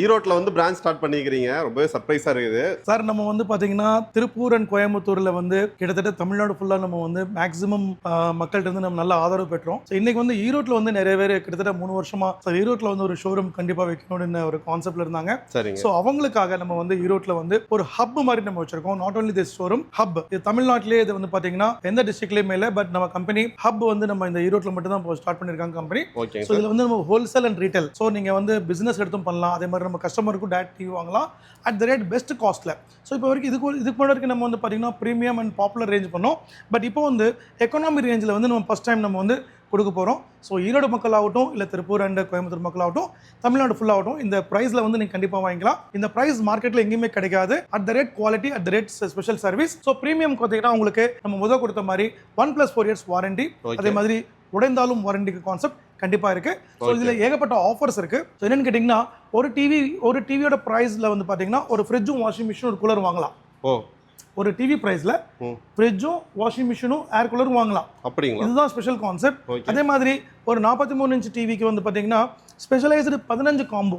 ஈரோட்ல வந்து branch start பண்ணிக்கிறீங்க. ரொம்பவே சர்ப்ரைஸா இருக்குது. சார் நம்ம வந்து பாத்தீங்கன்னா திருப்பூர் அண்ட் கோயம்புத்தூர்ல வந்து கிட்டத்தட்ட தமிழ்நாடு ஃபுல்லா நம்ம வந்து மேக்ஸிமம் மக்கள்கிட்ட இருந்து நம்ம நல்ல ஆதரவு பெற்றோம். ஸோ இன்னைக்கு வந்து ஈரோட்ல வந்து நிறைய பேர் கிட்டத்தட்ட மூணு வருஷமா சார் ஈரோட்ல வந்து ஒரு ஷோரூம் கண்டிப்பா வைக்கணும்னு ஒரு கான்செப்ட்ல இருந்தாங்க. சரிங்க. ஸோ அவங்களுக்காக நம்ம வந்து ஈரோட்ல வந்து ஒரு ஹப் மாதிரி நம்ம வச்சிருக்கோம். Not only this showroom hub இது தமிழ்நாட்டிலே இது வந்து பாத்தீங்கன்னா எந்த டிஸ்ட்ரிக்ட்லயுமே இல்லை பட் நம்ம கம்பெனி ஹப் வந்து நம்ம இந்த ஈரோட்ல மட்டும் தான் ஸ்டார்ட் பண்ணிருக்காங்க கம்பெனி ஸோ இதில் வந்து நம்ம ஹோல்சேல் அண்ட் ரீட்டைல் ஸோ நீங்கள் வந்து பிஸ்னஸ் எடுத்தும் பண்ணலாம். அதே மாதிரி நம்ம கஸ்டமருக்கும் டேரக்ட் டிவி வாங்கலாம் அட் த ரேட் பெஸ்ட் காஸ்ட்டில் ஸோ இப்போ வரைக்கும் இதுக்கு இதுக்கு முன்னாடி வரைக்கும் நம்ம வந்து பார்த்தீங்கன்னா ப்ரீமியம் அண்ட் பாப்புலர் ரேஞ்ச் பண்ணோம். பட் இப்போ வந்து எக்கனாமி ரேஞ்சில் வந்து நம்ம ஃபஸ்ட் டைம் நம்ம வந்து கொடுக்க போகிறோம் ஸோ ஈரோடு மக்கள் ஆகட்டும் இல்லை திருப்பூர் அண்ட் கோயம்புத்தூர் மக்கள் ஆகட்டும் தமிழ்நாடு ஃபுல்லாகட்டும் இந்த ப்ரைஸில் வந்து நீங்கள் கண்டிப்பாக வாங்கிக்கலாம். இந்த ப்ரைஸ் மார்க்கெட்டில் எங்கேயுமே கிடைக்காது. At the rate quality at the rate special service so premium பார்த்தீங்கன்னா உங்களுக்கு நம்ம முதல் கொடுத்த மாதிரி one plus four years warranty. அதே மாதிரி உடைந்தாலும் வாரண்டிக்கு கான்செப்ட் கண்டிப்பாக இருக்கு. ஸோ இதில் ஏகப்பட்ட ஆஃபர்ஸ் இருக்கு. ஸோ என்னன்னு கேட்டிங்கன்னா ஒரு டிவி ஒரு டிவியோட ப்ரைஸில் வந்து பார்த்தீங்கன்னா ஒரு ஃப்ரிட்ஜும் வாஷிங் மிஷினும் ஒரு கூலர் வாங்கலாம். ஓ. ஒரு டிவி ப்ரைஸில். ஃப்ரிட்ஜும் வாஷிங் மிஷினும் ஏர் கூலரும் வாங்கலாம். அப்படிங்களா? இதுதான் ஸ்பெஷல் கான்செப்ட் அதே மாதிரி ஒரு நாற்பத்தி மூணு இன்ச் டிவிக்கு வந்து பார்த்தீங்கன்னா ஸ்பெஷலைஸ்டு பதினஞ்சு combo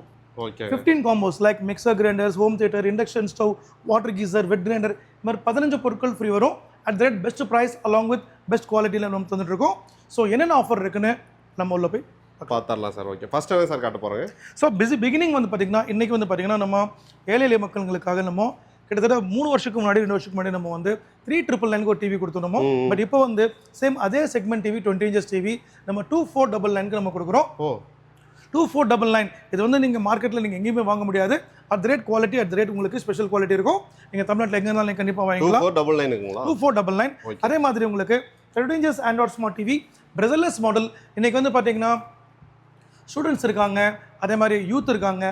fifteen combos like mixer grinders home theatre induction stove water geyser wet grinder இது மாதிரி பதினஞ்சு பொருட்கள் ஃப்ரீ வரும். At the rate best price along with best குவாலிட்டியில் நம்ம தந்துட்டு இருக்கோம். ஸோ என்னென்ன ஆஃபர் இருக்குன்னு நம்ம உள்ள போய் பார்த்துடலாம் சார் ஓகே. ஃபர்ஸ்ட் என்ன சார் காட்ட போறேங்க ஸோ பிஸி பிகினிங் வந்து பார்த்தீங்கன்னா இன்றைக்கி வந்து பார்த்தீங்கன்னா நம்ம ஏழை எளிய மக்களுக்காக நம்ம கிட்டத்தட்ட மூணு வருஷத்துக்கு முன்னாடி ரெண்டு வருஷத்துக்கு முன்னாடி நம்ம வந்து த்ரீ ட்ரிபிள் நைனுக்கு ஒரு டிவி கொடுத்துருந்தோம். பட் இப்போ வந்து சேம் அதே segment TV twenty inches TV நம்ம டூ ஃபோர் டபுள் நைனுக்கு நம்ம கொடுக்குறோம். ஓ. டூ ஃபோர் டபுள் நைன் இது வந்து நீங்கள் மார்க்கெட்டில் நீங்கள் எங்கேயுமே வாங்க முடியாது. At the rate quality at the rate உங்களுக்கு ஸ்பெஷல் குவாலிட்டி இருக்கும். நீங்கள் தமிழ்நாட்டில் எங்கே இருந்தாலும் கண்டிப்பாக வாங்கிக்கலாம். டபுள் நைனுங்களா டூ ஃபோர் டபுள் நைன். அதே மாதிரி உங்களுக்கு thirty inches android smart TV பிரசல்லஸ் model இன்னைக்கு வந்து பார்த்தீங்கன்னா ஸ்டூடெண்ட்ஸ் இருக்காங்க. அதே மாதிரி யூத் இருக்காங்க.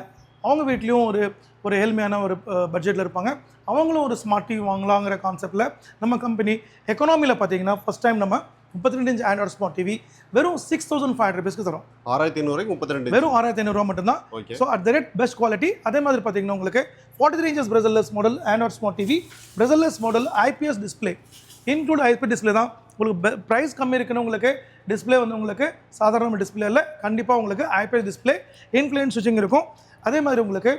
அவங்க வீட்லேயும் ஒரு ஒரு ஏழ்மையான ஒரு பட்ஜெட்டில் இருப்பாங்க. அவங்களும் ஒரு ஸ்மார்ட் டிவி வாங்கலாங்கிற கான்செப்டில் நம்ம கம்பெனி எக்கனாமியில் பார்த்தீங்கன்னா ஃபஸ்ட் டைம் நம்ம முப்பத்தி ரெண்டு இன்ச் ஆண்ட்ராய்ட் ஸ்மார்ட் டிவி வெறும் சிக்ஸ் தௌசண்ட் ஃபைவ் ஹண்ட்ரட் ருபீஸ்க்கு தரோம். ஆறாயிரத்தி ஐநூறு முப்பத்தி ரெண்டு வெறும் ஆறாயிரத்தி ஐநூறுரூவா மட்டும்தான். Okay. So at the rate best quality அதே மாதிரி பார்த்தீங்கன்னா உங்களுக்கு forty three inches பிரசல்லஸ் model Android smart TV பிரசல்லஸ் model IPS display include IP display தான். உங்களுக்கு ப்ரைஸ் கம்மி இருக்குன்னு உங்களுக்கு டிஸ்பிளே வந்து உங்களுக்கு சாதாரண டிஸ்பிளே இல்லை கண்டிப்பாக உங்களுக்கு ஐபிஎஸ் டிஸ்பிளே இன்க்ளைன் சுவிட்சிங் இருக்கும். அதே மாதிரி உங்களுக்கு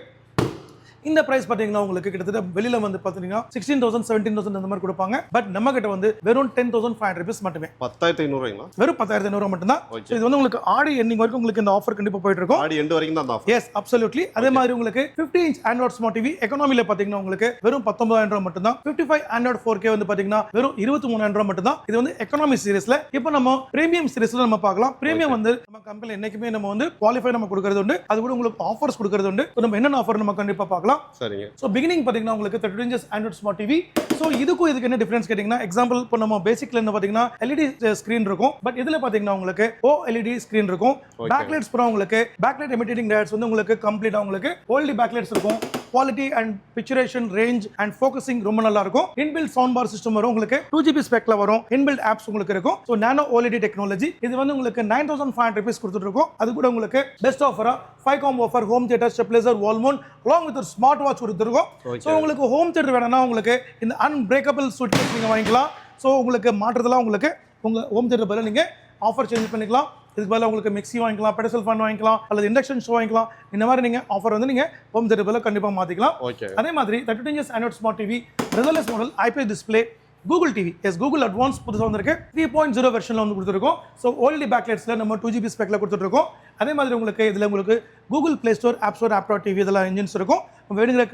இந்த ப்ரைஸ் பார்த்தீங்கன்னா உங்களுக்கு கிட்டத்தட்ட வெளியில் வந்து பார்த்தீங்கன்னா சிக்ஸ்டீன் தௌசண்ட் செவன்டீன் தௌசண்ட் அந்த மாதிரி கொடுப்பாங்க. பட் நம்ம கிட்ட வந்து வெறும் டென் தௌசண்ட் ஃபைவ் ஹண்ட்ரட் மட்டுமே. பத்தாயிரத்தி ஐநூறுங்களா வெறும் பத்தாயிரத்தி ஐநூறு மட்டும்தான். Okay. So இது வந்து உங்களுக்கு ஆடி எண்ணிங் வரைக்கும் உங்களுக்கு இந்த ஆஃபர் கண்டிப்பாக போயிட்டு இருக்கும் ஆடி எண்டு வரைக்கும் தான் எஸ் அப்சல்யூட்லி அதே மாதிரி உங்களுக்கு 50 இன்ச் ஆண்ட்ராய்ட் ஸ்மார்ட் டிவி எக்கனாமில பாத்தீங்கன்னா உங்களுக்கு வெறும் பத்தொன்பதாயிரம் ரூபாய் மட்டும் தான் fifty five android four K வந்து பாத்தீங்கன்னா வெறும் இருபத்தி மூணாயிரம் ரூபாய் மட்டும் தான் இது வந்து எக்கனாமி சீரிஸ்ல இப்போ நம்ம பிரீமியம் சீரிஸ்ல நம்ம பார்க்கலாம். பிரீமியம் வந்து நம்ம கம்பெனி என்னைக்குமே நம்ம வந்து குவாலிஃபை நம்ம கொடுக்கறது உண்டு. அது கூட உங்களுக்கு ஆஃபர்ஸ் கொடுக்கறது உண்டு. நம்ம என்னென்ன ஆஃபர் நம்ம கண்டிப்பா பார்க்கலாம். சரிங்க. ஸோ பிகினிங் பார்த்தீங்கன்னா உங்களுக்கு thirty inches android smart TV so இதுக்கும் இதுக்கு என்ன டிஃபரன்ஸ் கேட்டிங்கன்னா எக்ஸாம்பிள் இப்போ நம்ம பேசிக்ல என்ன பார்த்தீங்கன்னா எல்இடி ஸ்க்ரீன் இருக்கும். பட் இதில் பார்த்தீங்கன்னா உங்களுக்கு ஓ எல்இடி ஸ்க்ரீன் இருக்கும். பேக்லைட்ஸ் பூரா உங்களுக்கு பேக்லைட் எமிட்டேட்டிங் டைட்ஸ் வந்து உங்களுக்கு கம்ப்ளீட்டாக உங்களுக்கு ஓல்டி பேக்லைட்ஸ் இருக்கும். Quality and picturisation range and focusing ரொம்ப நல்லா இருக்கும் இன்பில்ட் சவுண்ட் பார் சிஸ்டம் வரும் உங்களுக்கு டூ ஜிபி ஸ்பெக்ல வரும். இன்பில்ட் ஆப்ஸ் உங்களுக்கு இருக்கும். ஸோ நானோ ஓஎல்இடி டெக்னாலஜி இது வந்து உங்களுக்கு nine thousand five hundred rupees கொடுத்துட்டு இருக்கோம் அது கூட உங்களுக்கு best ஆஃபரா five combo offer home theatre stabiliser wall mount along with ஒரு ஸ்மார்ட் வாட்ச் கொடுத்துருக்கோம். ஸோ உங்களுக்கு ஹோம் தியேட்டர் வேணும்னா உங்களுக்கு இந்த அன்பிரேக்கபிள் சுவிட்ச் நீங்கள் வாங்கிக்கலாம். ஸோ உங்களுக்கு மாற்றுறதுலாம் உங்களுக்கு உங்கள் ஹோம் தியேட்டர் பதிலாக நீங்கள் ஆஃபர் சேஞ்ச் பண்ணிக்கலாம். இதுக்கு பதிலாக உங்களுக்கு மிக்ஸி வாங்கிக்கலாம் பெடசல் ஃபேன் வாங்கிக்கலாம் அல்லது இண்டக்ஷன் ஷோ வாங்கிக்கலாம். இந்த மாதிரி நீங்கள் ஆஃபர் வந்து நீங்கள் ஹோம் பதிலாக கண்டிப்பாக மாற்றிக்கலாம் ஓகே அதே மாதிரி thirty inches android smart TV ரெசலஸ் model IPS display Google TV yes Google advance புதுசாக வந்திருக்கு. த்ரீ பாயிண்ட் ஜீரோ வெர்ஷனில் வந்து கொடுத்துருக்கோம். ஸோ ஓல்டி பேக்லைட்ஸில் நம்ம டூ ஜிபி ஸ்பெக்கில் கொடுத்துட்ருக்கோம் அதே மாதிரி உங்களுக்கு இதில் உங்களுக்கு Google play store app store ஆப்ரா TV இதெல்லாம் இன்ஜின்ஸ் இருக்கும். வேணுங்கிற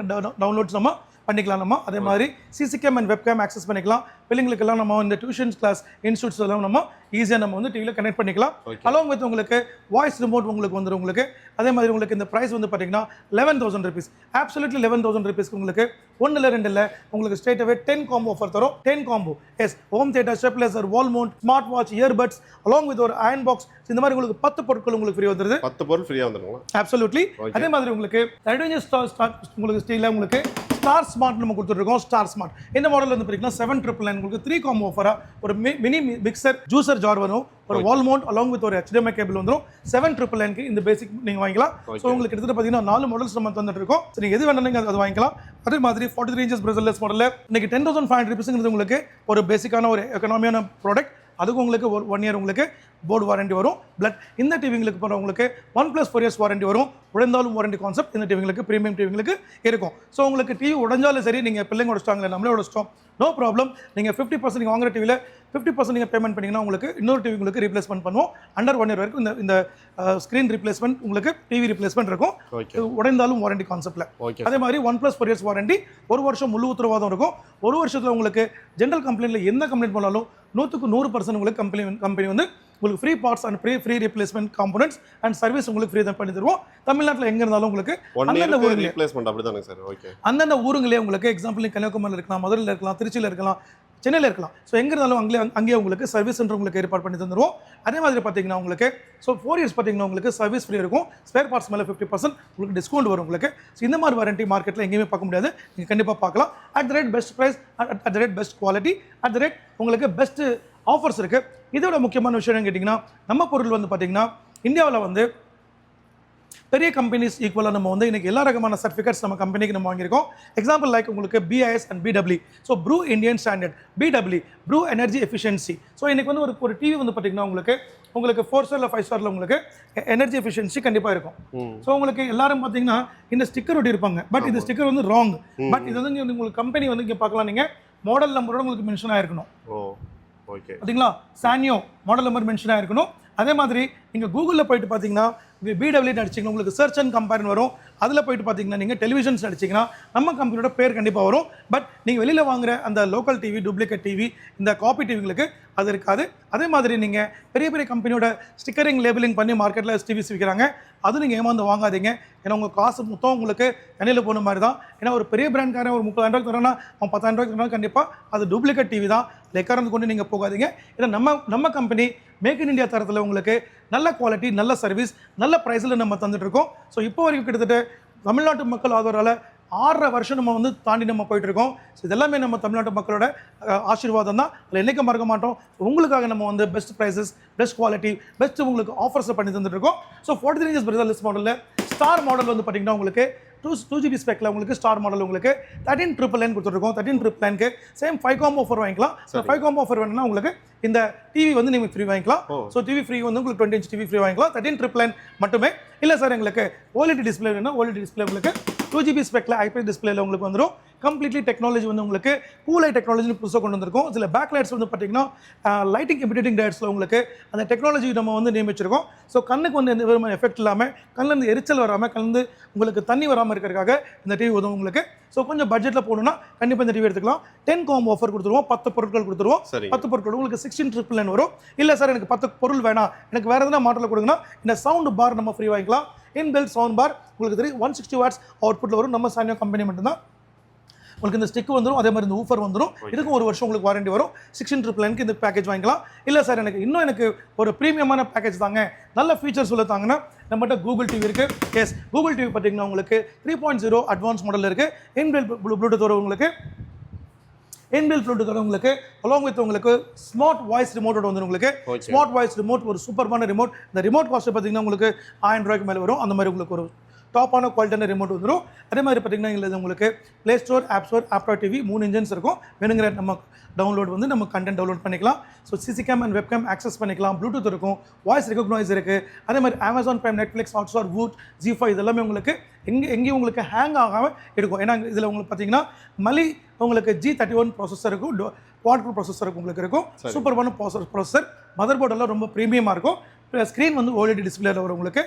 டவுன்லோட்ஸ் நம்ம பண்ணிக்கலாம். நம்ம அதே மாதிரி CC cam and web cam access பண்ணிக்கலாம். பிள்ளைங்களுக்கெல்லாம் நம்ம இந்த டியூஷன்ஸ் கிளாஸ் இன்ஸ்டியூட்ஸ் எல்லாம் நம்ம ஈஸியாக நம்ம வந்து டிவியில் கனெக்ட் பண்ணிக்கலாம். அலாங் வித் உங்களுக்கு வாய்ஸ் ரிமோட் உங்களுக்கு வந்துடும் உங்களுக்கு. அதே மாதிரி உங்களுக்கு இந்த ப்ரைஸ் வந்து பார்த்தீங்கன்னா eleven thousand rupees absolutely eleven thousand ருபீஸ்க்கு உங்களுக்கு ஒன்றும் இல்லை ரெண்டு இல்லை உங்களுக்கு straight away ten combo offer தரும். Ten combo yes home theatre stabiliser wall mount smart watch earbuds along with ஒரு அயன் பாக்ஸ் இந்த மாதிரி உங்களுக்கு பத்து பொருட்கள் உங்களுக்கு ஃப்ரீ வந்துருது. பத்து பொருள் ஃப்ரீயா வந்துருங்களா? அப்சல்யூட்லி. அதே மாதிரி உங்களுக்கு ரெடிஞ்சர் ஸ்டார் ஸ்டார் உங்களுக்கு ஸ்டீலில் உங்களுக்கு ஸ்டார் ஸ்மார்ட் நம்ம கொடுத்துருக்கோம் ஸ்டார் ஸ்மார்ட் இந்த மாடல் வந்து பார்த்தீங்கன்னா செவன் ட்ரிபிள் நைன் உங்களுக்கு த்ரீ காம்போ ஆஃபராக ஒரு மினி மிக்சர் ஜூசர் ஜார் வரும். ஒரு வால் மவுண்ட் அலாங் வித் ஒரு HDMI கேபிள் வந்துடும் செவன் ட்ரிபிள் நைனுக்கு இந்த பேசிக் நீங்கள் வாங்கிக்கலாம். ஸோ. உங்களுக்கு கிட்டத்தட்ட பார்த்தீங்கன்னா நாலு மாடல்ஸ் நம்ம தந்துட்டு இருக்கோம் ஸோ நீங்கள் எது வேணாலும் நீங்கள் அது வாங்கிக்கலாம். அதே மாதிரி ஃபார்ட்டி த்ரீ இன்ச்சஸ் பிரசல்லஸ் மாடலில் இன்னைக்கு டென் தௌசண்ட் ஃபைவ் ஹண்ட்ரட் உங்களுக்கு ஒரு பேசிக்கான ஒரு எக்கனாமியான ப்ராடக்ட் அதுக்கு உங்களுக்கு ஒரு ஒன் இயர் உங்களுக்கு போர்டு வாரண்டி வரும். பட் இந்த டிவிங்களுக்கு போகிறவங்களுக்கு one plus four years warranty வரும். உடைந்தாலும் வாரண்டி கான்செப்ட் இந்த டிவிங்களுக்கு ப்ரீமியம் டிவிங்களுக்கு இருக்கும். ஸோ உங்களுக்கு டிவி உடைஞ்சாலும் சரி நீங்கள் பிள்ளைங்க உடைச்சிட்டாங்களே நம்மளே உடைச்சிட்டோம். நோ ப்ராப்ளம் நீங்கள் ஃபிஃப்டி பர்சன்ட் நீங்கள் வாங்குற டிவியில் ஃபிஃப்டி பர்சன்ட் நீங்கள் பேமெண்ட் பண்ணிங்கன்னா உங்களுக்கு இன்னொரு டிவி உங்களுக்கு ரீப்ளேஸ்மெண்ட் பண்ணுவோம். அண்டர் ஒன் இயர் வரைக்கும் இந்த இந்த ஸ்க்ரீன் ரீப்ளேஸ்மெண்ட் உங்களுக்கு டிவி ரீப்ளேஸ்மெண்ட் இருக்கும். உடைந்தாலும் வாரண்டி கான்செப்ட்டில் ஓகே அதே மாதிரி one plus four years warranty ஒரு வருஷம் முழு உத்தரவாதம் இருக்கும். ஒரு வருஷத்தில் உங்களுக்கு ஜென்ரல் கம்ப்ளைண்ட்டில் எந்த கம்ப்ளைண்ட் பண்ணாலும் நூற்றுக்கு நூறு பர்சன்ட் உங்களுக்கு கம்பெனி கம்பெனி வந்து உங்களுக்கு free parts and free free replacement components and service உங்களுக்கு ஃப்ரீ தான் பண்ணி தருவோம். தமிழ்நாட்டில் எங்கே இருந்தாலும் உங்களுக்கு அந்தந்த ஊருங்களே ரீப்ளேஸ்மெண்ட் அப்படி தானே சார் ஓகே அந்தந்த ஊருங்களே உங்களுக்கு எக்ஸாம்பிள் கன்னியாகுமரியில் இருக்கலாம் மதுரையில் இருக்கலாம் திருச்சியில் இருக்கலாம் சென்னையில் இருக்கலாம். ஸோ எங்கே இருந்தாலும் அங்கேயே அங்கேயே உங்களுக்கு சர்வீஸ் சென்டர் உங்களுக்கு ஏற்பாடு பண்ணி தந்துருவோம். அதே மாதிரி பார்த்தீங்கன்னா உங்களுக்கு ஸோ ஃபோர் இயர்ஸ் பார்த்தீங்கன்னா உங்களுக்கு சர்வீஸ் ஃப்ரீ இருக்கும். ஸ்பேர் பார்ட்ஸ் மேலே ஃபிஃப்டி பர்சன்ட் உங்களுக்கு டிஸ்கவுண்ட் வரும் உங்களுக்கு. ஸோ இந்த மாதிரி வாரண்டி மார்க்கெட்டில் எங்கேயுமே பார்க்க முடியாது. நீங்கள் கண்டிப்பாக பார்க்கலாம். At the rate best price at the rate best quality at the rate உங்களுக்கு பெஸ்ட் ஆஃபர்ஸ் இருக்குது இதோட முக்கியமான விஷயம் கேட்டிங்கன்னா நம்ம பொருள் வந்து பார்த்தீங்கன்னா இந்தியாவில் வந்து பெரிய கம்பெனிஸ் ஈக்குவலாக நம்ம வந்து இன்னைக்கு எல்லா ரகமான சர்டிஃபிகேட்ஸ் நம்ம கம்பெனிக்கு நம்ம வாங்கியிருக்கோம். எக்ஸாம்பிள் லைக் உங்களுக்கு BIS and BW so bureau Indian standard BW bureau energy efficiency so இன்னைக்கு வந்து ஒரு ஒரு டிவி வந்து பார்த்தீங்கன்னா உங்களுக்கு உங்களுக்கு ஃபோர் ஸ்டாரில் ஃபைவ் ஸ்டாரில் உங்களுக்கு எனர்ஜி எஃபிஷியன்சி கண்டிப்பாக இருக்கும். ஸோ உங்களுக்கு எல்லாரும் பார்த்தீங்கன்னா இந்த ஸ்டிக்கர் ஒட்டி இருப்பாங்க. பட் இந்த ஸ்டிக்கர் வந்து ராங் பட் இது வந்து உங்களுக்கு கம்பெனி வந்து இங்கே பார்க்கலாம் நீங்கள் மாடல் நம்பரோட உங்களுக்கு மென்ஷன் ஆயிருக்கணும். ஓ. ஓகே பார்த்தீங்களா சானியோ மாடல் நம்பர் மென்ஷன் ஆயிருக்கணும். அதே மாதிரி நீங்கள் கூகுளில் போயிட்டு பார்த்தீங்கன்னா பிடபிள்யூ அடிச்சிங்கன்னா உங்களுக்கு சர்ச் அண்ட் கம்பேர்னு வரும். அதில் போயிட்டு பார்த்தீங்கன்னா நீங்கள் டெலிவிஷன்ஸ் நடிச்சிங்கன்னா நம்ம கம்பெனியோட பேர் கண்டிப்பாக வரும். பட் நீங்கள் வெளியில் வாங்குற அந்த லோக்கல் டிவி டூப்ளிகேட் டிவி இந்த காப்பி டிவிங்களுக்கு அது இருக்காது. அதே மாதிரி நீங்கள் பெரிய பெரிய கம்பெனியோட ஸ்டிக்கரிங் லேபிளிங் பண்ணி மார்க்கெட்டில் டிவிஸ் விற்கிறாங்க அது நீங்கள் ஏமாந்து வாங்காதீங்க. ஏன்னா உங்கள் காசு மொத்தம் உங்களுக்கு தண்ணியில் போன மாதிரி தான் ஏன்னா ஒரு பெரிய பிராண்ட்காரன் ஒரு முப்பதாயிரம் ரூபாய்க்கு தரோன்னா அவன் பத்தாயிரம் ரூபாய்க்கு தரோன்னா கண்டிப்பாக அது டூப்ளிகேட் டிவி தான். லெக்காரந்து கொண்டு நீங்கள் போகாதீங்க. ஏன்னா நம்ம நம்ம கம்பெனி மேக் இன் இந்தியா தரத்தில் உங்களுக்கு நல்ல குவாலிட்டி நல்ல சர்வீஸ் நல்ல ப்ரைஸில் நம்ம தந்துட்டுருக்கோம் ஸோ இப்போ வரைக்கும் கிட்டத்தட்ட தமிழ்நாட்டு மக்கள் ஆதரவால் ஆறரை வருஷம் நம்ம வந்து தாண்டி நம்ம போயிட்டுருக்கோம். ஸோ இதெல்லாமே நம்ம தமிழ்நாட்டு மக்களோட ஆசீர்வாதம் தான். அதில் என்றைக்கும் மறக்க மாட்டோம். உங்களுக்காக நம்ம வந்து best prices best quality best உங்களுக்கு ஆஃபர்ஸை பண்ணி தந்துட்டுருக்கோம். So forty three years list மாடலில் ஸ்டார் மாடல் வந்து பார்த்தீங்கன்னா உங்களுக்கு டூ டூ ஜிபி ஸ்பெக்கில் உங்களுக்கு ஸ்டார் மாடல் உங்களுக்கு தேர்ட்டின் ட்ரிபிள் லைன் கொடுத்துருக்கோம். தேர்ட்டின் ட்ரிபிள் லைனுக்கு சேம் ஃபைவ் காம்போ ஆஃபர் வாங்கிக்கலாம். ஃபைவ் காம்போ ஆஃபர் வேணும்னா உங்களுக்கு இந்த டிவி வந்து நீங்கள் ஃப்ரீ வாங்கிக்கலாம். ஸோ டிவி ஃப்ரீ வந்து உங்களுக்கு டுவெண்ட்டி இன்ச் டிவி ஃப்ரீ வாங்கிக்கலாம். தேர்ட்டின் ட்ரிபிள் லைன் மட்டுமே. இல்லை சார் எங்களுக்கு ஓலிடி டிஸ்பிளே வேணும் ஓலிடி டிஸ்பிளே உங்களுக்கு டூ ஜிபி ஸ்பெக்கில் ஐபி டிஸ்பிளேல உங்களுக்கு வந்துடும் கம்ப்ளீட்லி டெக்னாலஜி வந்து உங்களுக்கு கூலை டெக்னாலஜி புதுசாக கொண்டு வந்திருக்கோம். சில பேக் லைட்ஸ் வந்து பார்த்தீங்கன்னா லைட்டிங் இமிடியேட்டிங் டயட்ஸில் உங்களுக்கு அந்த டெக்னாலஜி நம்ம வந்து நியமிச்சிருக்கோம். ஸோ கண்ணுக்கு வந்து எந்த விதமான எஃபெக்ட் இல்லாமல் கண்ணில் எரிச்சல் வராமல் கலந்து உங்களுக்கு தண்ணி வராமல் இருக்கிறதுக்காக இந்த டிவி உதவும் உங்களுக்கு. ஸோ கொஞ்சம் பட்ஜெட்டில் போகணுன்னா கண்டிப்பாக இந்த டிவி எடுத்துக்கலாம். டென் காம் ஆஃபர் கொடுத்துருவோம். பத்து பொருட்கள் கொடுத்துருவோம். சரிங்க பத்து பொருட்கள் உங்களுக்கு சிக்ஸ்டீன் ட்ரிபிள் நைன் வரும். இல்லை சார் எனக்கு பத்து பொருள் வேணாம். எனக்கு வேறு எதனா மாடலில் கொடுங்கன்னா இந்த சவுண்ட் பார் நம்ம ஃப்ரீ வாங்கிக்கலாம். இன்பில் சவுண்ட் பார் உங்களுக்கு தெரியும். ஒன் சிக்ஸ்டி வாட்ஸ் அவுட்புட்டில் வரும். நம்ம சானியோ கம்பெனி மட்டும்தான். உங்களுக்கு இந்த ஸ்டிக் வந்துடும் அதே மாதிரி இந்த ஊஃபர் வந்துடும் இதுக்கும் ஒரு வருஷம் உங்களுக்கு வாரண்டி வரும். சிக்ஸ்டீன் ட்ரிபிள் நைனுக்கு இந்த பேக்கேஜ் வாங்கிக்கலாம். இல்லை சார் எனக்கு இன்னும் எனக்கு ஒரு ப்ரீமியமான பேக்கேஜ் தாங்க. நல்ல ஃபீச்சர்ஸ் உள்ள தாங்கன்னா நம்மகிட்ட கூகுள் டிவி இருக்குது எஸ் கூகுள் டிவி பார்த்தீங்கன்னா உங்களுக்கு three point zero advance model இருக்குது இன்பில் ப்ளூடூத் வரும் உங்களுக்கு இன்பில் ப்ளூடூத்தோட உங்களுக்கு அலாங் வித் உங்களுக்கு ஸ்மார்ட் வாய்ஸ் ரிமோட்டோட வந்து உங்களுக்கு. ஸ்மார்ட் வாய்ஸ் ரிமோட் ஒரு சூப்பர்மான ரிமோட் இந்த ரிமோட் காஸ்ட் பார்த்தீங்கன்னா உங்களுக்கு ஆயிரம் ரூபாய்க்கு மேலே வரும். அந்த மாதிரி உங்களுக்கு ஒரு டாப்பான குவாலிட்டியான ரிமோட் வந்துடும் அதே மாதிரி பார்த்தீங்கன்னா இதில் உங்களுக்கு ப்ளே ஸ்டோர் ஆப் ஸ்டோர் ஆப்டா டிவி மூணு இன்ஜின்ஸ் இருக்கும். வேணுங்கிற நம்ம டவுன்லோட் வந்து நம்ம கண்டென்ட் டவுன்லோட் பண்ணிக்கலாம். So CC cam and webcam access பண்ணிக்கலாம். ப்ளூடூத் இருக்கும். வாய்ஸ் ரெகக்னைஸ் இருக்குது அதே மாதிரி Amazon Prime Netflix Hotstar Voot Zee five இதெல்லாமே உங்களுக்கு எங்கே எங்கேயும் உங்களுக்கு ஹேங் ஆகாமல் இருக்கும் ஏன்னா இதில் உங்களுக்கு பார்த்தீங்கன்னா மலி உங்களுக்கு ஜி தேர்ட்டி ஒன் ப்ராசஸர் இருக்கும் குவாட் ப்ராசஸர் உங்களுக்கு இருக்கும். சூப்பர்பான ப்ராசஸ் ப்ராசஸர் மதர் போர்டெல்லாம் ரொம்ப ப்ரீமியமாக இருக்கும். ஸ்க்ரீன் வந்து ஓல்ரெடி டிஸ்பிளேல வரும் உங்களுக்கு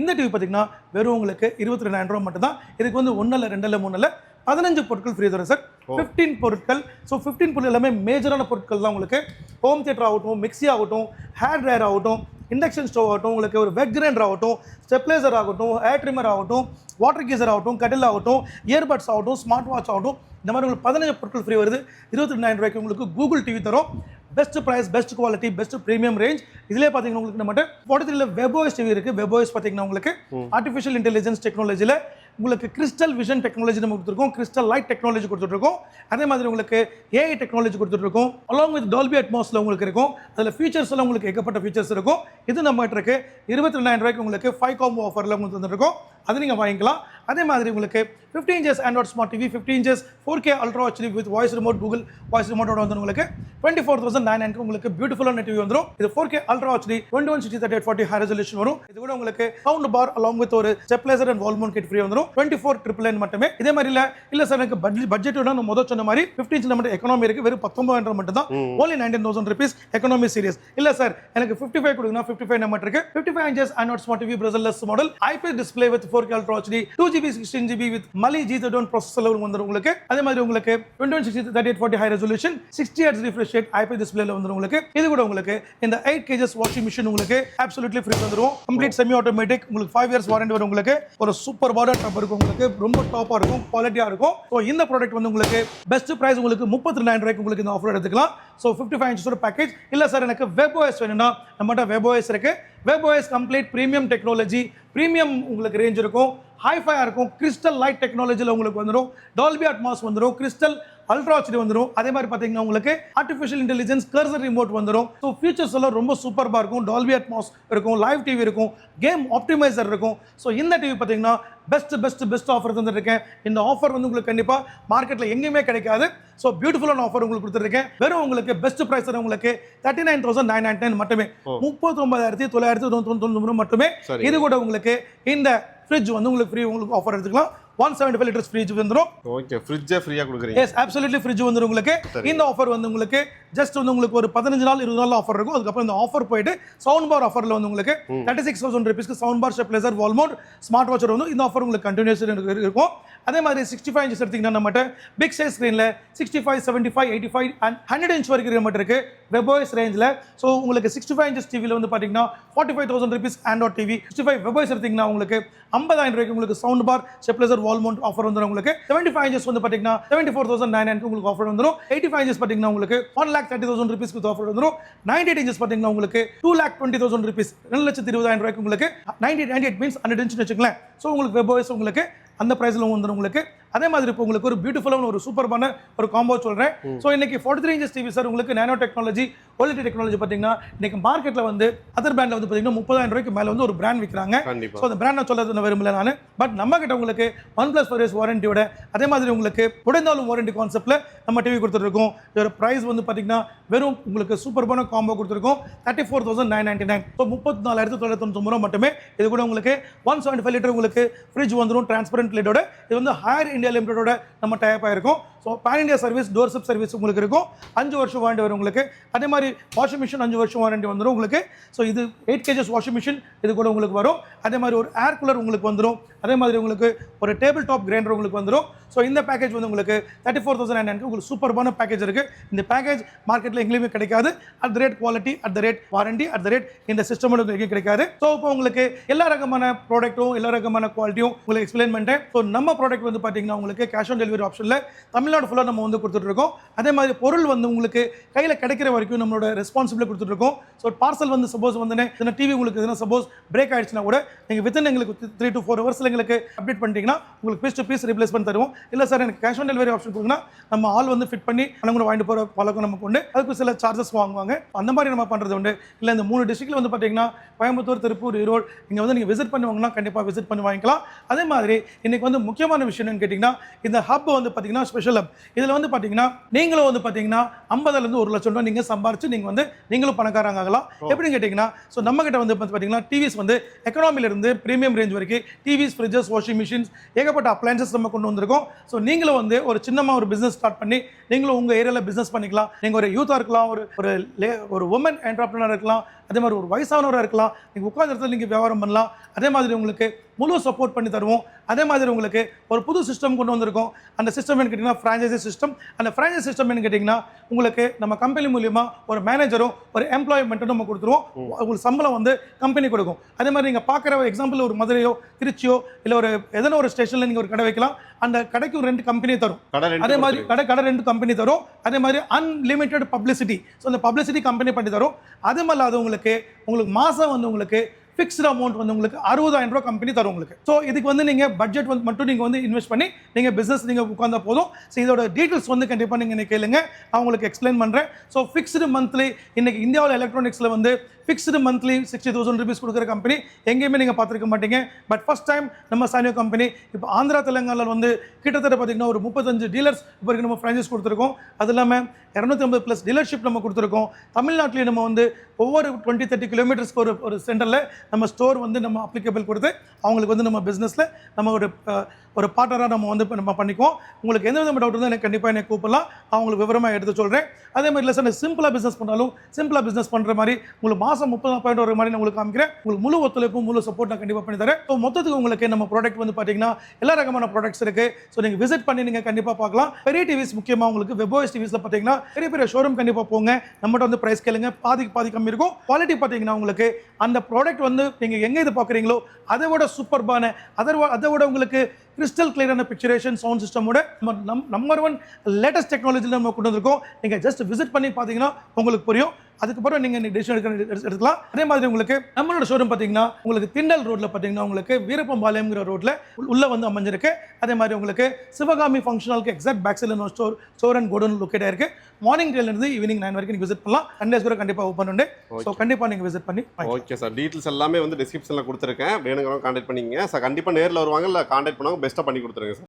இந்த டிவி பார்த்தீங்கன்னா வெறும் உங்களுக்கு இருபத்தி ரெண்டாயிரம் ரூபா மட்டும் தான் இதுக்கு வந்து ஒன்றில் ரெண்டில் மூணில் பதினஞ்சு பொருட்கள் ஃப்ரீ தரும் சார் ஃபிஃப்டீன் பொருட்கள். ஸோ ஃபிஃப்டீன் பொருள் எல்லாமே மேஜரான பொருட்கள் தான் உங்களுக்கு. ஹோம் தியேட்டர் ஆகட்டும் மிக்ஸி ஆகட்டும் ஹேர் ட்ரையர் ஆகட்டும் இண்டக்ஷன் ஸ்டவ் ஆகட்டும் உங்களுக்கு ஒரு வெக் கிரைண்டர் ஆகட்டும் ஸ்டெப்லைசர் ஆகட்டும் ஏர் ட்ரிம்மர் ஆகட்டும் வாட்டர் கீசர் ஆகட்டும் கட்டில் ஆகட்டும் இயர்பட்ஸ் ஆகட்டும் ஸ்மார்ட் வாட்ச் ஆகட்டும் இந்த மாதிரி உங்களுக்கு பதினஞ்சு பொருட்கள் ஃப்ரீ வருது. இருபத்தி ரெண்டாயிரம் ரூபாய்க்கு உங்களுக்கு கூகுள் டிவி தரும். Best price best quality best premium range இதிலே பார்த்தீங்கன்னா உங்களுக்கு நம்மகிட்ட படத்தில் வெப்ஓஎஸ் டிவி இருக்குது வெப்ஓஎஸ் பார்த்தீங்கன்னா உங்களுக்கு ஆர்டிஃபிஷியல் இன்டெலிஜென்ஸ் டெக்னாலஜியில் உங்களுக்கு கிறிஸ்டல் விஷன் டெக்னாலஜி நம்ம கொடுத்துருக்கோம். கிறிஸ்டல் லைட் டெக்னாலஜி கொடுத்துட்ருக்கோம் அதே மாதிரி உங்களுக்கு ஏஐ டெக்னாலஜி கொடுத்துட்ருக்கோம் அலாங் வித் டால்பி அட்மாஸில் உங்களுக்கு இருக்கும். அதில் ஃபீச்சர்ஸில் உங்களுக்கு ஏகப்பட்ட ஃபீச்சர்ஸ் இருக்கும். இது நம்ம இருக்கு. இருபத்தி ரெண்டாயிரம் ரூபாய்க்கு உங்களுக்கு ஃபைவ் காம்போ ஆஃபரில் உங்களுக்கு தந்துருக்கோம். அது நீங்கள் வாங்கிக்கலாம். அதே மாதிரி உங்களுக்கு fifty inches android smart TV fifty inches four K ultra HD with voice remote Google voice ரிமோட்டோட வந்து உங்களுக்கு. டுவெண்ட்டி ஃபோர் தௌசண்ட் நைன் நைனுக்கு உங்களுக்கு பியூட்டிஃபுல்லான டிவி வந்துடும் இது four K ultra HD twenty one sixty thirty eight forty high resolution வரும். இது கூட உங்களுக்கு சவுண்ட் பார் அலாங் வித் ஒரு stabiliser and wall mount kit free வந்துடும் டுவெண்ட்டி ஃபோர் ட்ரிபிள் நைன் மட்டுமே. இதே மாதிரி இல்லை இல்லை சார் எனக்கு பட்ஜெட் பட்ஜெட் நான் முதல் சொன்ன மாதிரி ஃபிஃப்டி இன்ச் மட்டும் எக்கனாமி இருக்கு. வெறும் பத்தொன்பதாயிரம் மட்டும் தான் only nineteen thousand rupees economy serious இல்லை சார் எனக்கு ஃபிஃப்டி ஃபைவ் கொடுங்க ஃபிஃப்டி ஃபைவ் நம்பர் இருக்கு fifty five inches Android smart TV பிரசல்லஸ் model IPS display with four K ultra HD two GB sixteen GB with Mali G third one processor வந்துடும் உங்களுக்கு. அதே மாதிரி உங்களுக்கு twenty sixty thirty eight forty high resolution sixty hertz refresh rate IP டிஸ்பிளேல வந்துடும் உங்களுக்கு. இது கூட உங்களுக்கு இந்த எயிட் கேஜஸ் வாஷிங் மிஷின் உங்களுக்கு அப்சல்யூட்லி ஃப்ரீ வந்துடும் கம்ப்ளீட் செமி ஆட்டோமேட்டிக் உங்களுக்கு ஃபைவ் இயர்ஸ் வாரண்டி வரும் உங்களுக்கு. ஒரு சூப்பர் பாடர் டாப் இருக்கும். உங்களுக்கு ரொம்ப டாப்பாக இருக்கும் குவாலிட்டியாக இருக்கும். ஸோ இந்த ப்ராடக்ட் வந்து உங்களுக்கு பெஸ்ட் ப்ரைஸ் உங்களுக்கு முப்பத்தி ரெண்டாயிரம் ரூபாய்க்கு உங்களுக்கு இந்த ஆஃபர் எடுத்துக்கலாம். ஸோ ஃபிஃப்டி ஃபைவ் இன்ச்சஸோட பேக்கேஜ் இல்லை சார் எனக்கு வெப்ஓஎஸ் வேணும்னா நம்மகிட்ட வெப்ஓஎஸ் இருக்குது webOS web complete premium technology premium உங்களுக்கு ரேஞ்ச் இருக்கும். ஹைஃபையாக இருக்கும். கிறிஸ்டல் லைட் டெக்னாலஜியில் உங்களுக்கு வந்துடும். டால்பி அட்மாஸ் வந்துடும். கிறிஸ்டல் அல்ட்ரா ஹெச்டி வந்துடும் அதே மாதிரி பார்த்தீங்கன்னா உங்களுக்கு ஆர்டிஃபிஷியல் இன்டெலிஜென்ஸ் கர்சர் ரிமோட் வந்துடும் ஸோ ஃபீச்சர்ஸ் எல்லாம் ரொம்ப சூப்பராக இருக்கும். டால்பி அட்மாஸ் இருக்கும் லைவ் டிவி இருக்கும் கேம் ஆப்டிமைசர் இருக்கும். ஸோ இந்த டிவி பார்த்தீங்கன்னா பெஸ்ட் பெஸ்ட் பெஸ்ட் ஆஃபர் தந்துருக்கேன் இந்த ஆஃபர் வந்து உங்களுக்கு கண்டிப்பாக மார்க்கெட்டில் எங்கேயுமே கிடைக்காது. ஸோ பியூட்டிஃபுல்லான ஆஃபர் உங்களுக்கு கொடுத்துருக்கேன். வெறும் உங்களுக்கு பெஸ்ட் ப்ரைஸ் உங்களுக்கு thirty nine thousand nine nine மட்டுமே. முப்பத்தி ஒன்பதாயிரத்தி தொள்ளாயிரத்தி தொண்ணூத்தி தொண்ணூறு மட்டுமே. இது கூட உங்களுக்கு இந்த ஃப்ரிட்ஜ் வந்து உங்களுக்கு ஃப்ரீ உங்களுக்கு ஆஃபர் எடுத்துக்கலாம். One seventy five litres fridge வந்துடும் ஓகே ஃப்ரிட்ஜே ஃப்ரீயாக கொடுக்குறீங்க. எஸ் அப்சல்யூட்லி ஃப்ரிட்ஜ் வந்து உங்களுக்கு. இந்த ஆஃபர் வந்து உங்களுக்கு ஜஸ்ட் வந்து உங்களுக்கு ஒரு பதினஞ்சு நாள் இருபது நாள் ஆஃபர் இருக்கும். அதுக்கப்புறம் இந்த ஆஃபர் போயிட்டு சவுண்ட் பார் ஆஃபர்ல வந்து உங்களுக்கு தேர்ட்டி சிக்ஸ் தௌசண்ட் ருபீஸ்க்கு sound bar stabiliser wall mount smart watcher வந்து இந்த ஆஃபர் உங்களுக்கு கண்டினியூஸ் இருக்கும். அதே மாதிரி சிக்ஸ்டி ஃபைவ் இன்ச்சஸ் எடுத்தீங்கன்னா நம்மகிட்ட பிக் சைஸ் ஸ்க்ரீனில் sixty five seventy five eighty five and hundred inch வரைக்கும் நம்மகிட்ட இருக்கு வெபாய்ஸ் ரேஞ்சில் ஸோ உங்களுக்கு சிக்ஸ்டி ஃபைவ் இன்ச்சஸ் டிவியில் வந்து பார்த்தீங்கன்னா forty five thousand rupees Android TV sixty five வெபாய்ஸ் எடுத்தீங்கன்னா உங்களுக்கு ஐம்பதாயிரம் ரூபாய்க்கு உங்களுக்கு sound bar stabiliser wall offer வந்துடும் உங்களுக்கு. செவன்ட்டி ஃபைவ் இன்ச்சஸ் வந்து பார்த்தீங்கன்னா செவன்ட்டி ஃபோர் தௌசண்ட் நைன் உங்களுக்கு ஆஃபர் வந்துடும் எயிட்டி ஃபைவ் இன்ச்சஸ் பார்த்தீங்கன்னா உங்களுக்கு one lakh thirty thousand rupees offer வந்துடும் நைன்டி எயிட் இன்ச்சஸ் பார்த்தீங்கன்னா உங்களுக்கு two lakh twenty thousand rupees ரெண்டு லட்சத்தி இருபதாயிரம் ரூபாய்க்கு உங்களுக்கு ninety ninety eight means hundred inch வச்சுக்கலாம் ஸோ உங்களுக்கு வெப் உங்களுக்கு அந்த ப்ரைஸில் வந்துடும் உங்களுக்கு. அதே மாதிரி இப்போ உங்களுக்கு ஒரு பியூட்டிஃபுல்லான ஒரு சூப்பரான ஒரு காம்போ சொல்கிறேன் ஸோ இன்னைக்கு forty three inches TV sir உங்களுக்கு நேனோ டெக்னாலஜி குவாலிட்டி டெக்னாலஜி பார்த்தீங்கன்னா இன்னைக்கு மார்க்கெட்டில் வந்து அதர் பிராண்டில் வந்து பார்த்தீங்கன்னா முப்பதாயிரம் ரூபாய்க்கு மேலே வந்து ஒரு பிராண்ட் விற்கிறாங்க ஸோ அந்த பிராண்ட் நான் நான் விரும்பல நான். பட் நம்ம கிட்ட உங்களுக்கு ஒன் பிளஸ் ஃபோர் இயர்ஸ் வாரண்டியோட அதே மாதிரி உங்களுக்கு உடைந்தாலும் வாரண்டி கான்செப்ட்ல நம்ம டிவி கொடுத்துருக்கோம் இதோட ப்ரைஸ் வந்து பார்த்தீங்கன்னா வெறும் உங்களுக்கு சூப்பர்பான காம்போ கொடுத்துருக்கோம். Thirty four thousand nine ninety nine so முப்பத்தி நாலாயிரத்தி தொள்ளாயிரத்தி தொண்ணூறு மட்டுமே இது கூட உங்களுக்கு ஒன் செவன்டி ஃபைவ் லிட்டர் உங்களுக்கு ஃப்ரிட்ஜ் வந்துடும் டிரான்ஸ்பரண்ட் லிட்டோட இது வந்து ஹையர் இந்தியா லிமிடெடோட நம்ம டயப் ஆயிருக்கும். So pan India service door service உங்களுக்கு இருக்கும். அஞ்சு வருஷம் வாரண்டி வரும் உங்களுக்கு. அதே மாதிரி வாஷிங் மிஷின் அஞ்சு வருஷம் வாரண்டி வந்துடும் உங்களுக்கு. ஸோ இது எயிட் கேஜஸ் வாஷிங் மிஷின் இது கூட உங்களுக்கு வரும். அதே மாதிரி ஒரு ஏர் கூலர் உங்களுக்கு வந்துடும் அதே மாதிரி உங்களுக்கு ஒரு டேபிள் டாப் கிரைண்டர் உங்களுக்கு வந்துடும் ஸோ இந்த பேக்கேஜ் வந்து உங்களுக்கு தேர்ட்டி ஃபோர் தௌசண்ட் நைன் உங்களுக்கு சூப்பர்பான பேக்கேஜ் இருக்குது இந்த பேக்கேஜ் மார்க்கெட்டில் எங்கேயுமே கிடைக்காது. At the rate quality at the rate warranty at the rate இந்த சிஸ்டம் எங்கேயும் கிடைக்காது. ஸோ இப்போ உங்களுக்கு எல்லா ரகமான ப்ராடக்ட்டும் எல்லா ரகமான குவாலிட்டியும் உங்களுக்கு எக்ஸ்பிளைன் பண்ணிட்டேன். ஸோ நம்ம ப்ராடக்ட் வந்து பார்த்தீங்கன்னா உங்களுக்கு கேஷ் ஆன் டெலிவரி ஆப்ஷனில் தமிழ் தமிழ்நாடு ஃபுல்லாக நம்ம வந்து கொடுத்துட்ருக்கோம். அதே மாதிரி பொருள் வந்து உங்களுக்கு கையில் கிடைக்கிற வரைக்கும் நம்மளோட ரெஸ்பான்சிபிலிட்டி கொடுத்துட்ருக்கோம். ஸோ பார்சல் வந்து சப்போஸ் வந்து இந்த டிவி உங்களுக்கு எதுனா சப்போஸ் பிரேக் ஆயிடுச்சுன்னா கூட நீங்கள் வித்தின் எங்களுக்கு த்ரீ டு ஃபோர் ஹவர்ஸில் எங்களுக்கு அப்டேட் பண்ணிட்டீங்கன்னா உங்களுக்கு பீஸ் டு பீஸ் ரிப்ளேஸ் பண்ணி தருவோம். இல்லை சார் எனக்கு கேஷ் ஆன் டெலிவரி ஆப்ஷன் கொடுங்கன்னா நம்ம ஆள் வந்து ஃபிட் பண்ணி பணம் கூட வாங்கிட்டு போகிற பழக்கம் நமக்கு உண்டு. அதுக்கு சில சார்ஜஸ் வாங்குவாங்க. அந்த மாதிரி நம்ம பண்ணுறது உண்டு. இல்லை இந்த மூணு டிஸ்ட்ரிக்ட்ல வந்து பார்த்தீங்கன்னா கோயம்புத்தூர் திருப்பூர் ஈரோடு இங்கே வந்து நீங்கள் விசிட் பண்ணி கண்டிப்பாக விசிட் பண்ணி வாங்கிக்கலாம். அதே மாதிரி இன்னைக்கு வந்து முக்கியமான விஷயம் என்னன்னு கேட்டிங்கன்னா இந்த ஹப் வந்து பார்த்தீங்கன்னா ஸ்பெஷல் ஹப் இதில் வந்து பார்த்தீங்கன்னா நீங்களும் வந்து பார்த்தீங்கன்னா ஐம்பதுலேருந்து ஒரு லட்சம் ரூபாய் நீங்கள் சம்பாரிச்சு நீங்கள் வந்து நீங்களும் பணக்காரங்க ஆகலாம். எப்படின்னு கேட்டிங்கன்னா ஸோ நம்ம கிட்ட வந்து பார்த்தீங்கன்னா டிவிஸ் வந்து எக்கனாமில இருந்து ப்ரீமியம் ரேஞ்ச் வரைக்கும் டிவிஸ் ஃப்ரிட்ஜஸ் வாஷிங் மிஷின்ஸ் ஏகப்பட்ட அப்ளைன்சஸ் நம்ம கொண்டு வந்திருக்கோம். ஸோ நீங்களும் வந்து ஒரு சின்னமாக ஒரு பிஸ்னஸ் ஸ்டார்ட் பண்ணி நீங்களும் உங்கள் ஏரியாவில் பிஸ்னஸ் பண்ணிக்கலாம். நீங்கள் ஒரு யூத்தாக இருக்கலாம் ஒரு ஒரு லே ஒரு உமன் என்டர்பிரினர் இருக்கலாம் அதே மாதிரி ஒரு வயசானவராக இருக்கலாம். நீங்கள் உட்கார்ந்த இடத்துல நீங்கள் வியாபாரம் பண்ணலாம். அதே மாதிரி உங்களுக்கு முழு சப்போர்ட் பண்ணி தருவோம். அதே மாதிரி உங்களுக்கு ஒரு புது சிஸ்டம் கொண்டு வந்திருக்கோம். அந்த சிஸ்டம் என்ன கேட்டிங்கன்னா ஃப்ரான்ச்சைசி சிஸ்டம் அந்த ஃப்ரான்ச்சைசி சிஸ்டம் என்ன கேட்டிங்கன்னா உங்களுக்கு நம்ம கம்பெனி மூலியமா ஒரு மேனேஜரும் ஒரு எம்ப்ளாய்மெண்ட்டும் நம்ம கொடுத்துருவோம். உங்களுக்கு சம்பளம் வந்து கம்பெனி கொடுக்கும். அதே மாதிரி நீங்கள் பார்க்குற எக்ஸாம்பிள் ஒரு மதுரையோ திருச்சியோ இல்லை ஒரு எதனா ஒரு ஸ்டேஷனில் நீங்கள் ஒரு கடை வைக்கலாம். அந்த கடைக்கு ஒரு ரெண்டு கம்பெனி தரும். அதே மாதிரி கடை கடை ரெண்டு கம்பெனி தரும். அதே மாதிரி அன்லிமிட்டெட் பப்ளிசிட்டி ஸோ அந்த பப்ளிசிட்டி கம்பெனி பண்ணி தரும். அது மாதிரி அது உங்களுக்கு உங்களுக்கு மாதம் வந்து உங்களுக்கு ஃபிக்ஸ்டு அமௌண்ட் வந்து உங்களுக்கு அறுபதாயிரம் ரூபாய் கம்பெனி தரும் உங்களுக்கு. ஸோ இதுக்கு வந்து நீங்கள் பட்ஜெட் வந்து மட்டும் நீங்கள் வந்து இன்வெஸ்ட் பண்ணி நீங்கள் பிஸ்னஸ் நீங்கள் உட்காந்தா போதும். ஸோ இதோட டீட்டெயில்ஸ் வந்து கண்டிப்பாக நீங்கள் எனக்கு கேளுங்க. நான் உங்களுக்கு எக்ஸ்பிளைன் பண்ணுறேன் ஸோ ஃபிக்ஸ்டு மந்த்லி இன்றைக்கி இந்தியாவில் எலக்ட்ரானிக்ஸில் வந்து fixed monthly sixty thousand rupees கொடுக்குற கம்பெனி எங்கேயுமே நீங்கள் பார்த்துருக்க மாட்டீங்க. பட் ஃபர்ஸ்ட் டைம் நம்ம சானியோ கம்பெனி இப்போ ஆந்திரா தெலங்கானாவில் வந்து கிட்டத்தட்ட பார்த்தீங்கன்னா ஒரு முப்பத்தஞ்சு டீலர்ஸ் இப்போ வரைக்கும் நம்ம ஃப்ரான்ச்சைஸ் கொடுத்துருக்கோம். அது இல்லாமல் இரநூத்தி ஐம்பது ப்ளஸ் டீலர்ஷிப் நம்ம கொடுத்துருக்கோம். தமிழ்நாட்டிலேயே நம்ம வந்து ஒவ்வொரு டுவெண்ட்டி தேர்ட்டி கிலோமீட்டர்ஸ்க்கு ஒரு ஒரு சென்டரில் நம்ம ஸ்டோர் வந்து நம்ம அப்ளிகபிள் கொடுத்து அவங்களுக்கு வந்து நம்ம பிஸ்னஸில் நம்ம ஒரு ஒரு பார்ட்னராக நம்ம வந்து நம்ம பண்ணிக்குவோம். உங்களுக்கு எந்த விதமான டவுட் இருந்தால் எனக்கு கண்டிப்பாக என்னை கூப்பிடலாம். அவங்களுக்கு விவரமாக எடுத்து சொல்கிறேன் அதே மாதிரி இல்லை சார் சிம்பிளாக பிஸ்னஸ் பண்ணாலும் சிம்பிளாக பிஸ்னஸ் பண்ணுற மாதிரி உங்களுக்கு மாதம் முப்பது பாயிண்ட் வர மாதிரி நான் உங்களுக்கு காமிக்கிறேன். உங்களுக்கு முழு ஒத்துழைப்பும் முழு சப்போர்ட் நான் கண்டிப்பாக பண்ணி தரேன். ஸோ மொத்தத்துக்கு உங்களுக்கு நம்ம ப்ராடக்ட் வந்து பார்த்தீங்கன்னா எல்லா ரகமான ப்ராடக்ட்ஸ் இருக்குது ஸோ நீங்கள் விசிட் பண்ணி நீங்கள் கண்டிப்பாக பார்க்கலாம் பெரிய டிவிஸ் முக்கியமாக உங்களுக்கு வெப்ஓஎஸ் டிவிஸில் பார்த்தீங்கன்னா பெரிய பெரிய ஷோரூம் கண்டிப்பாக போங்க. நம்மகிட்ட வந்து ப்ரைஸ் கேளுங்க. பாதிக்கு பாதி கம்மி இருக்கும். குவாலிட்டி பார்த்தீங்கன்னா உங்களுக்கு அந்த ப்ராடக்ட் வந்து நீங்கள் எங்கே இது பார்க்குறீங்களோ அதை விட சூப்பர்பான அதை அதை விட உங்களுக்கு கிறிஸ்டல் கிளியரான பிக்சரேஷன் சவுண்ட் சிஸ்டமோட நம்ம நம் நம்பர் ஒன் லேட்டஸ்ட் டெக்னாலஜியில் நம்ம கொண்டு வந்திருக்கோம். நீங்கள் ஜஸ்ட் விசிட் பண்ணி பார்த்தீங்கன்னா உங்களுக்கு புரியும். அதுக்கப்புறம் நீங்கள் டிசிஷன் எடுக்க எடுத்துக்கலாம். அதே மாதிரி உங்களுக்கு நம்மளோட ஷோரூம் பார்த்தீங்கன்னா உங்களுக்கு திண்டல் ரோட்டில் பார்த்தீங்கன்னா உங்களுக்கு வீரப்பம்பாளையம்ங்கிற ரோட்டில் உள்ளே வந்து அமைஞ்சிருக்கு. அதே மாதிரி உங்களுக்கு சிவகாமி ஃபங்க்ஷனலுக்கு எக்ஸாக்ட் பேக் சைடில் store store and godown locate ஆயிருக்கு மார்னிங் இருந்து ஈவினிங் நைன் வரைக்கும் நீங்கள் விசிட் பண்ணலாம். சண்டேஸ் கூட கண்டிப்பாக ஓப்பன் உண்டு. ஸோ கண்டிப்பாக நீங்கள் விசிட் பண்ணி. ஓகே சார் டீட்டெயில்ஸ் எல்லாமே வந்து டிஸ்கிரிப்ஷனில் கொடுத்துருக்கேன். வேணுங்கிறவங்க கான்டாக்ட் பண்ணிக்கங்க. சார் கண்டிப்பாக நேரில் வருவாங்க இல்லை கான்டாக்ட் பண்ணுவாங்க பெஸ்ட்டாக பண்ணி கொடுத்துருங்க சார்